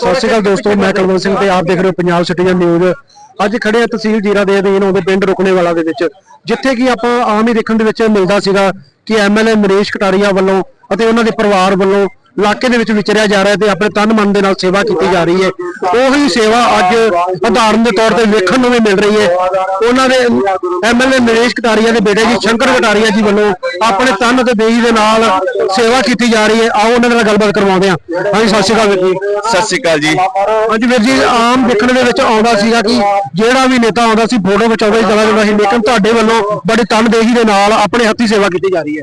ਸਤਿ ਸ਼੍ਰੀ ਅਕਾਲ ਦੋਸਤੋ, ਮੈਂ ਕਲਵੰਤ ਸਿੰਘ ਤੇ ਆਪ ਦੇਖ ਰਹੇ ਹੋ ਪੰਜਾਬ ਸਿਟੀਜ਼ਨ ਨਿਊਜ਼ ਅੱਜ ਖੜੇ ਆ ਤਹਿਸੀਲ ਜੀਰਾ ਦੇ ਅਧੀਨ ਆਉਂਦੇ ਪਿੰਡ ਰੁਕਣੇ ਵਾਲਾ ਦੇ ਵਿੱਚ, ਜਿੱਥੇ ਕਿ ਆਪਾਂ ਆਮ ਹੀ ਦੇਖਣ ਦੇ ਵਿੱਚ ਮਿਲਦਾ ਸੀਗਾ ਕਿ ਐਮਐਲਏ ਨਰੇਸ਼ ਕਟਾਰੀਆ ਵੱਲੋਂ ਅਤੇ ਉਹਨਾਂ ਦੇ ਪਰਿਵਾਰ ਵੱਲੋਂ ਇਲਾਕੇ ਦੇ ਵਿੱਚ ਵਿਚਰਿਆ ਜਾ ਰਿਹਾ ਤੇ ਆਪਣੇ ਤਨ ਮਨ ਦੇ ਨਾਲ ਸੇਵਾ ਕੀਤੀ ਜਾ ਰਹੀ ਹੈ। ਉਹੀ ਸੇਵਾ ਅੱਜ ਉਦਾਹਰਨ ਦੇ ਤੌਰ ਤੇ ਵੇਖਣ ਨੂੰ ਵੀ ਮਿਲ ਰਹੀ ਹੈ। ਉਹਨਾਂ ਦੇ ਐਮਐਲਏ ਨਰੇਸ਼ ਕਟਾਰੀਆ ਦੇ ਬੇਟੇ ਜੀ ਸ਼ੰਕਰ ਕਟਾਰੀਆ ਜੀ ਵੱਲੋਂ ਆਪਣੇ ਤਨ ਅਤੇ ਦੇਹੀ ਦੇ ਨਾਲ ਸੇਵਾ ਕੀਤੀ ਜਾ ਰਹੀ ਹੈ। ਆਓ ਉਹਨਾਂ ਨਾਲ ਗੱਲਬਾਤ ਕਰਵਾਉਂਦੇ ਹਾਂ। ਹਾਂਜੀ ਸਤਿ ਸ਼੍ਰੀ ਅਕਾਲ ਜੀ। ਸਤਿ ਸ਼੍ਰੀ ਅਕਾਲ ਜੀ। ਅੱਜ ਵੀਰ ਜੀ ਆਮ ਦੇਖਣ ਦੇ ਵਿੱਚ ਆਉਂਦਾ ਸੀਗਾ ਕਿ ਜਿਹੜਾ ਵੀ ਨੇਤਾ ਆਉਂਦਾ ਸੀ ਫੋਟੋ ਖਿਚਾਉਂਦਾ ਸੀ ਚਲਾ ਜਾਂਦਾ ਸੀ ਲੇਕਿਨ ਤੁਹਾਡੇ ਵੱਲੋਂ ਬੜੀ ਤਨਦੇਹੀ ਦੇ ਨਾਲ ਆਪਣੇ ਹੱਥੀ ਸੇਵਾ ਕੀਤੀ ਜਾ ਰਹੀ ਹੈ।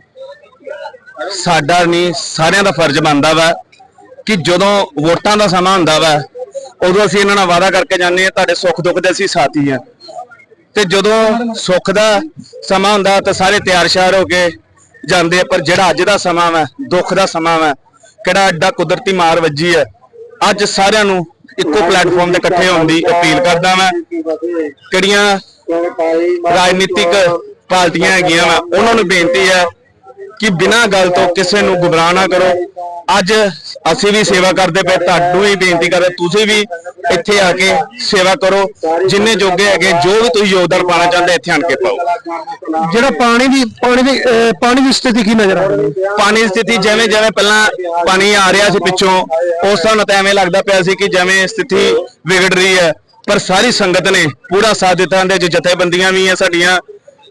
ਸਾਡਾ ਨਹੀਂ, ਸਾਰਿਆਂ ਦਾ ਫਰਜ਼ ਬਣਦਾ ਵਾ ਕਿ ਜਦੋਂ ਵੋਟਾਂ ਦਾ ਸਮਾਂ ਹੁੰਦਾ ਵਾ, ਉਦੋਂ ਅਸੀਂ ਇਹਨਾਂ ਨਾਲ ਵਾਅਦਾ ਕਰਕੇ ਜਾਂਦੇ ਆ ਤੁਹਾਡੇ ਸੁੱਖ ਦੁੱਖ ਦੇ ਅਸੀਂ ਸਾਥੀ ਆ ਤੇ ਜਦੋਂ ਸੁੱਖ ਦਾ ਸਮਾਂ ਹੁੰਦਾ, ਤਾਂ ਸਾਰੇ ਤਿਆਰ ਸ਼ਿਆਰ ਹੋ ਕੇ ਜਾਂਦੇ ਆ, ਪਰ ਜਿਹੜਾ ਅੱਜ ਦਾ ਸਮਾਂ ਵਾ, ਦੁੱਖ ਦਾ ਸਮਾਂ ਵਾ, ਕਿਹੜਾ ਐਡਾ ਕੁਦਰਤੀ ਮਾਰ ਵੱਜੀ ਹੈ ਅੱਜ ਸਾਰਿਆਂ ਨੂੰ ਇੱਕੋ ਪਲੇਟਫਾਰਮ ਤੇ ਇਕੱਠੇ ਹੋਣ ਦੀ ਅਪੀਲ ਕਰਦਾ ਮੈਂ ਕਿਹੜੀਆਂ ਰਾਜਨੀਤਿਕ ਪਾਰਟੀਆਂ ਹੈਗੀਆਂ ਵਾ, ਉਹਨਾਂ ਨੂੰ ਬੇਨਤੀ ਹੈ ਕਿ ਬਿਨਾਂ ਗੱਲ ਤੋਂ ਕਿਸੇ ਨੂੰ ਗੁੰਮਰਾਹ ਨਾ ਕਰੋ। ਅੱਜ ਅਸੀਂ ਵੀ ਸੇਵਾ ਕਰਦੇ ਪਏ ਤੁਹਾਨੂੰ ਵੀ ਬੇਨਤੀ ਕਰਦੇ ਤੁਸੀਂ ਵੀ ਇੱਥੇ ਆ ਕੇ ਸੇਵਾ ਕਰੋ। ਜਿੰਨੇ ਜੋਗੇ ਹੈਗੇ ਜੋ ਵੀ ਤੁਸੀਂ ਯੋਗਦਾਨ ਪਾਣਾ ਚਾਹੁੰਦੇ ਇੱਥੇ ਆਣ ਕੇ ਪਾਓ। ਜਿਹੜਾ ਪਾਣੀ ਦੀ ਪਾਣੀ ਦੀ ਪਾਣੀ ਦੀ ਸਥਿਤੀ ਕੀ ਨਜ਼ਰ ਆ ਰਹੀ ਹੈ? ਪਾਣੀ ਦੀ ਸਥਿਤੀ ਜਿਵੇਂ ਜਿਵੇਂ ਪਹਿਲਾਂ ਪਾਣੀ ਆ ਰਿਹਾ ਸੀ ਪਿੱਛੋਂ ਉਸ ਸਾਨੂੰ ਤਾਂ ਐਵੇਂ ਲੱਗਦਾ ਪਿਆ ਸੀ ਕਿ ਜਿਵੇਂ ਸਥਿਤੀ ਵਿਗੜ ਰਹੀ ਹੈ। ਪਰ ਸਾਰੀ ਸੰਗਤ ਨੇ ਪੂਰਾ ਸਾਥ ਦਿੱਤਾ ਇਹਦੇ ਜਥੇਬੰਦੀਆਂ ਵੀ ਆ ਸਾਡੀਆਂ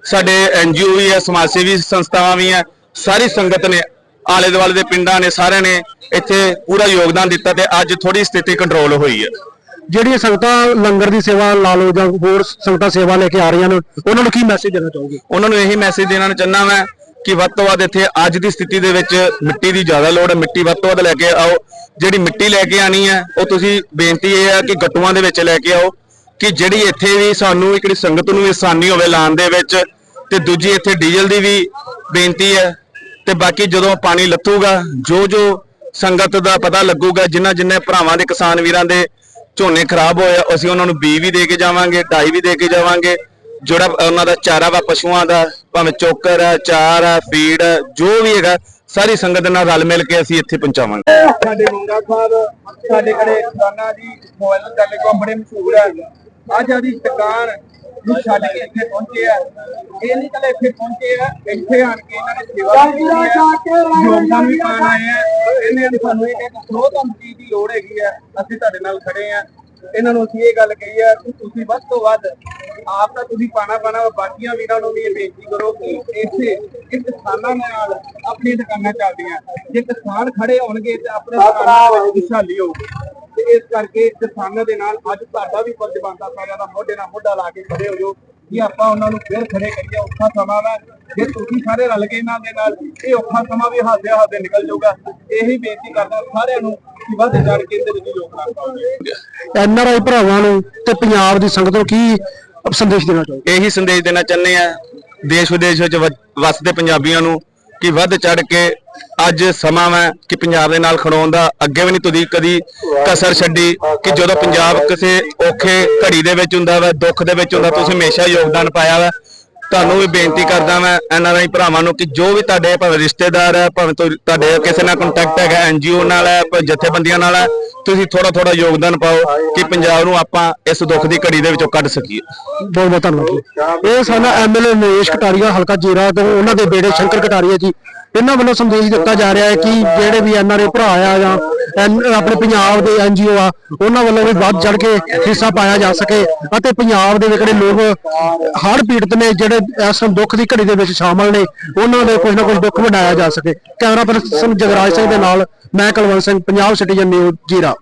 ਸਾਡੇ ਐਨਜੀਓ ਵੀ ਹੈ ਸਮਾਜ ਸੇਵੀ ਸੰਸਥਾਵਾਂ ਵੀ ਆ। ਸਾਰੀ ਸੰਗਤ ਨੇ ਆਲੇ ਦੁਆਲੇ ਦੇ ਪਿੰਡਾਂ ਨੇ ਸਾਰਿਆਂ ਨੇ ਇੱਥੇ ਪੂਰਾ ਯੋਗਦਾਨ ਦਿੱਤਾ ਤੇ ਅੱਜ ਥੋੜੀ ਸਥਿਤੀ ਕੰਟਰੋਲ ਹੋਈ ਹੈ। ਜਿਹੜੀਆਂ ਸੰਗਤਾਂ ਲੰਗਰ ਦੀ ਸੇਵਾ ਲਾ ਲਓ ਜਾਂ ਹੋਰ ਸੰਗਤਾਂ ਸੇਵਾ ਲੈ ਕੇ ਆ ਰਹੀਆਂ ਨੇ ਉਹਨਾਂ ਨੂੰ ਕੀ ਮੈਸੇਜ ਦੇਣਾ ਚਾਹੋਗੇ? ਉਹਨਾਂ ਨੂੰ ਇਹੀ ਮੈਸੇਜ ਦੇਣਾ ਚਾਹੁੰਦਾ ਮੈਂ ਕਿ ਵੱਧ ਤੋਂ ਵੱਧ ਇੱਥੇ ਅੱਜ ਦੀ ਸਥਿਤੀ ਦੇ ਵਿੱਚ ਮਿੱਟੀ ਦੀ ਜ਼ਿਆਦਾ ਲੋੜ ਹੈ ਮਿੱਟੀ ਵੱਧ ਤੋਂ ਵੱਧ ਲੈ ਕੇ ਆਓ। ਜਿਹੜੀ ਮਿੱਟੀ ਲੈ ਕੇ ਆਣੀ ਹੈ ਉਹ ਤੁਸੀਂ ਬੇਨਤੀ ਇਹ ਹੈ ਕਿ ਗੱਟੂਆਂ ਦੇ ਵਿੱਚ ਲੈ ਕੇ ਆਓ ਕਿ ਜਿਹੜੀ ਇੱਥੇ ਵੀ ਸਾਨੂੰ ਇੱਕ ਸੰਗਤ ਨੂੰ ਆਸਾਨੀ ਹੋਵੇ ਲਾਉਣ ਦੇ ਵਿੱਚ ਤੇ ਦੂਜੀ ਇੱਥੇ ਡੀਜ਼ਲ ਦੀ ਵੀ ਬੇਨਤੀ ਹੈ ਤੇ ਬਾਕੀ ਜਦੋਂ ਪਾਣੀ ਲੱਥੂਗਾ ਜੋ ਜੋ ਸੰਗਤ ਦਾ ਪਤਾ ਲੱਗੂਗਾ ਜਿਨ੍ਹਾਂ ਜਿੰਨੇ ਭਰਾਵਾਂ ਦੇ ਕਿਸਾਨ ਵੀਰਾਂ ਦੇ ਝੋਨੇ ਖਰਾਬ ਹੋਏ ਅਸੀਂ ਉਹਨਾਂ ਨੂੰ ਬੀ ਵੀ ਦੇ ਕੇ ਜਾਵਾਂਗੇ ਡਾਈ ਵੀ ਦੇ ਕੇ ਜਾਵਾਂਗੇ। ਜਿਹੜਾ ਉਹਨਾਂ ਦਾ ਚਾਰਾ ਵਾ ਪਸ਼ੂਆਂ ਦਾ, ਭਾਵੇਂ ਚੋਕਰ ਆ, ਚਾਰ ਆ, ਫੀਡ ਹੈ ਜੋ ਵੀ ਹੈਗਾ, ਸਾਰੀ ਸੰਗਤ ਨਾਲ ਰਲ ਮਿਲ ਕੇ ਅਸੀਂ ਇੱਥੇ ਪਹੁੰਚਾਵਾਂਗੇ। ਸਾਡੇ ਮੰਗਾ ਸਾਹਿਬ, ਸਾਡੇ ਕੋਲੇ ਖਾਨਾ ਜੀ ਮੋਬਾਈਲ ਟੈਲੀਕਾਮ ਬੜੇ ਮਸ਼ਹੂਰ ਹੈ ਅੱਜ ਆਦੀ ਨੂੰ ਛੱਡ ਕੇ ਇੱਥੇ ਪਹੁੰਚੇ ਆ। ਇਹ ਨਹੀਂ ਕੱਲੇ ਇੱਥੇ ਪਹੁੰਚੇ ਆ। ਇੱਥੇ ਆਣ ਕੇ ਇਹਨਾਂ ਨੇ ਸੇਵਾ ਕੀਤੀ ਹੈ ਯੋਗਦਾਨ ਵੀ ਪਾਣ ਆਏ ਆ। ਇਹਨੇ ਸਾਨੂੰ ਇਹ ਇੱਕ ਸੋਧ ਚੀਜ਼ ਦੀ ਲੋੜ ਹੈਗੀ ਆ। ਅਸੀਂ ਤੁਹਾਡੇ ਨਾਲ ਖੜੇ ਆ। ਇਹਨਾਂ ਨੂੰ ਅਸੀਂ ਇਹ ਗੱਲ ਕਹੀ ਆ ਕਿ ਤੁਸੀਂ ਵੱਧ ਤੋਂ ਵੱਧ ਆਪ ਤਾਂ ਤੁਸੀਂ ਪਾਣਾ ਪਾਣਾ ਬਾਕੀਆਂ ਵੀਰਾਂ ਨੂੰ ਵੀ ਇਹ ਬੇਨਤੀ ਕਰੋ ਕਿ ਇੱਥੇ ਇਹ ਕਿਸਾਨਾਂ ਨਾਲ ਆਪਣੀਆਂ ਦੁਕਾਨਾਂ ਚੱਲਦੀਆਂ। ਜੇ ਕਿਸਾਨ ਖੜੇ ਹੋਣਗੇ ਤੇ ਆਪਣੇ ਦੁਕਾਨਾਂ ਵਿੱਚ ਖੁਸ਼ਹਾਲੀ ਹੋਊਗੀ। ਇਸ ਕਰਕੇ ਕਿਸਾਨਾਂ ਦੇ ਨਾਲ ਅੱਜ ਤੁਹਾਡਾ ਵੀ ਫਰਜ਼ ਬਣਦਾ ਸਾਰਿਆਂ ਦਾ ਮੋਢੇ ਨਾਲ ਮੋਢਾ ਲਾ ਕੇ ਖੜੇ ਹੋ ਜਾਓ ਕਿ ਆਪਾਂ ਉਹਨਾਂ ਨੂੰ ਫਿਰ ਖੜੇ ਕਰੀਏ ਔਖਾ ਸਮਾਂ ਵਾ। ਜੇ ਤੁਸੀਂ ਸਾਰੇ ਰਲ ਕੇ ਇਹਨਾਂ ਦੇ ਨਾਲ ਇਹ ਔਖਾ ਸਮਾਂ ਵੀ ਹਾਸੇ ਹਾਸੇ ਨਿਕਲ ਜਾਊਗਾ। ਇਹੀ ਬੇਨਤੀ ਕਰਦਾ ਸਾਰਿਆਂ ਨੂੰ ਕਿ ਵੱਧ ਚੜ ਕੇ ਇਹਦੇ ਵਿੱਚ ਯੋਗਦਾਨ ਪਾਓ। ਐਨਆਰਆਈ ਭਰਾਵਾਂ ਨੂੰ ਤੇ ਪੰਜਾਬ ਦੀ ਸੰਗਤ ਨੂੰ ਕੀ ਸੰਦੇਸ਼ ਦੇਣਾ ਚਾਹੋਗੇ? ਇਹੀ ਸੰਦੇਸ਼ ਦੇਣਾ ਚਾਹੁੰਦੇ ਆ ਦੇਸ਼ ਵਿਦੇਸ਼ ਵਿੱਚ ਵੱਸਦੇ ਪੰਜਾਬੀਆਂ ਨੂੰ ਕਿ ਵੱਧ ਚੜ ਕੇ ਅੱਜ ਸਮਾਂ ਹੈ ਕਿ ਪੰਜਾਬ ਦੇ ਨਾਲ ਖੜੋਣ ਦਾ। ਅੱਗੇ ਵੀ ਨਹੀਂ ਤੁਸੀਂ ਕਦੀ ਕਸਰ ਛੱਡੀ ਕਿ ਜਦੋਂ ਪੰਜਾਬ ਕਿਸੇ ਔਖੇ ਘੜੀ ਦੇ ਵਿੱਚ ਹੁੰਦਾ ਵਾ, ਦੁੱਖ ਦੇ ਵਿੱਚ ਹੁੰਦਾ, ਤੁਸੀਂ ਹਮੇਸ਼ਾ ਯੋਗਦਾਨ ਪਾਇਆ ਵਾ। ਤੁਹਾਨੂੰ ਵੀ ਬੇਨਤੀ ਕਰਦਾ ਮੈਂ ਐਨ ਆਰ ਆਈ ਭਰਾਵਾਂ ਨੂੰ ਕਿ ਜੋ ਵੀ ਤੁਹਾਡੇ ਭਾਵੇਂ ਰਿਸ਼ਤੇਦਾਰ ਹੈ, ਭਾਵੇਂ ਤੁਹਾਡੇ ਕਿਸੇ ਨਾਲ ਕੰਟੈਕਟ ਹੈਗਾ, ਐਨ ਐਨਜੀਓ ਨਾਲ ਹੈ, ਭਾਵੇਂ ਜਥੇਬੰਦੀਆਂ ਨਾਲ ਹੈ, ਤੁਸੀਂ ਥੋੜਾ ਥੋੜਾ ਯੋਗਦਾਨ ਪਾਓ ਕਿ ਪੰਜਾਬ ਨੂੰ ਆਪਾਂ ਇਸ ਦੁੱਖ ਦੀ ਘੜੀ ਦੇ ਵਿੱਚੋਂ ਕੱਢ ਸਕੀਏ। ਬਹੁਤ ਬਹੁਤ ਧੰਨਵਾਦ ਜੀ। ਇਹ ਸਾਡਾ ਐਮਐਲਏ ਨਰੇਸ਼ ਕਟਾਰੀਆ, ਹਲਕਾ ਜੀਰਾ ਤੋਂ ਉਹਨਾਂ ਦੇ ਬੇੜੇ ਸ਼ੰਕਰ ਕਟਾਰੀਆ ਜੀ। ਇਹਨਾਂ ਵੱਲੋਂ ਸੰਦੇਸ਼ ਦਿੱਤਾ ਜਾ ਰਿਹਾ ਹੈ ਕਿ ਜਿਹੜੇ ਵੀ ਐਨਆਰਏ ਭਰਾ ਆ ਜਾਂ ਆਪਣੇ ਪੰਜਾਬ ਦੇ ਐਨਜੀਓ ਆ, ਉਹਨਾਂ ਵੱਲੋਂ ਵੀ ਵੱਧ ਚੜ ਕੇ ਹਿੱਸਾ ਪਾਇਆ ਜਾ ਸਕੇ ਅਤੇ ਪੰਜਾਬ ਦੇ ਜਿਹੜੇ ਲੋਕ ਹੜ੍ਹ ਪੀੜਤ ਨੇ, ਜਿਹੜੇ ਇਸ ਦੁੱਖ ਦੀ ਘੜੀ ਦੇ ਵਿੱਚ ਸ਼ਾਮਲ ਨੇ, ਉਹਨਾਂ ਦੇ ਕੁਝ ਨਾ ਕੁਝ ਦੁੱਖ ਵੰਡਾਇਆ ਜਾ ਸਕੇ। ਕੈਮਰਾ ਪਰਸਨ ਜਗਰਾਜ ਸਿੰਘ ਦੇ ਨਾਲ, ਮੈਂ ਕੁਲਵੰਤ ਸਿੰਘ, ਪੰਜਾਬ ਸਿਟੀਜ਼ਨ ਨਿਊਜ਼ ਜੀਰਾ।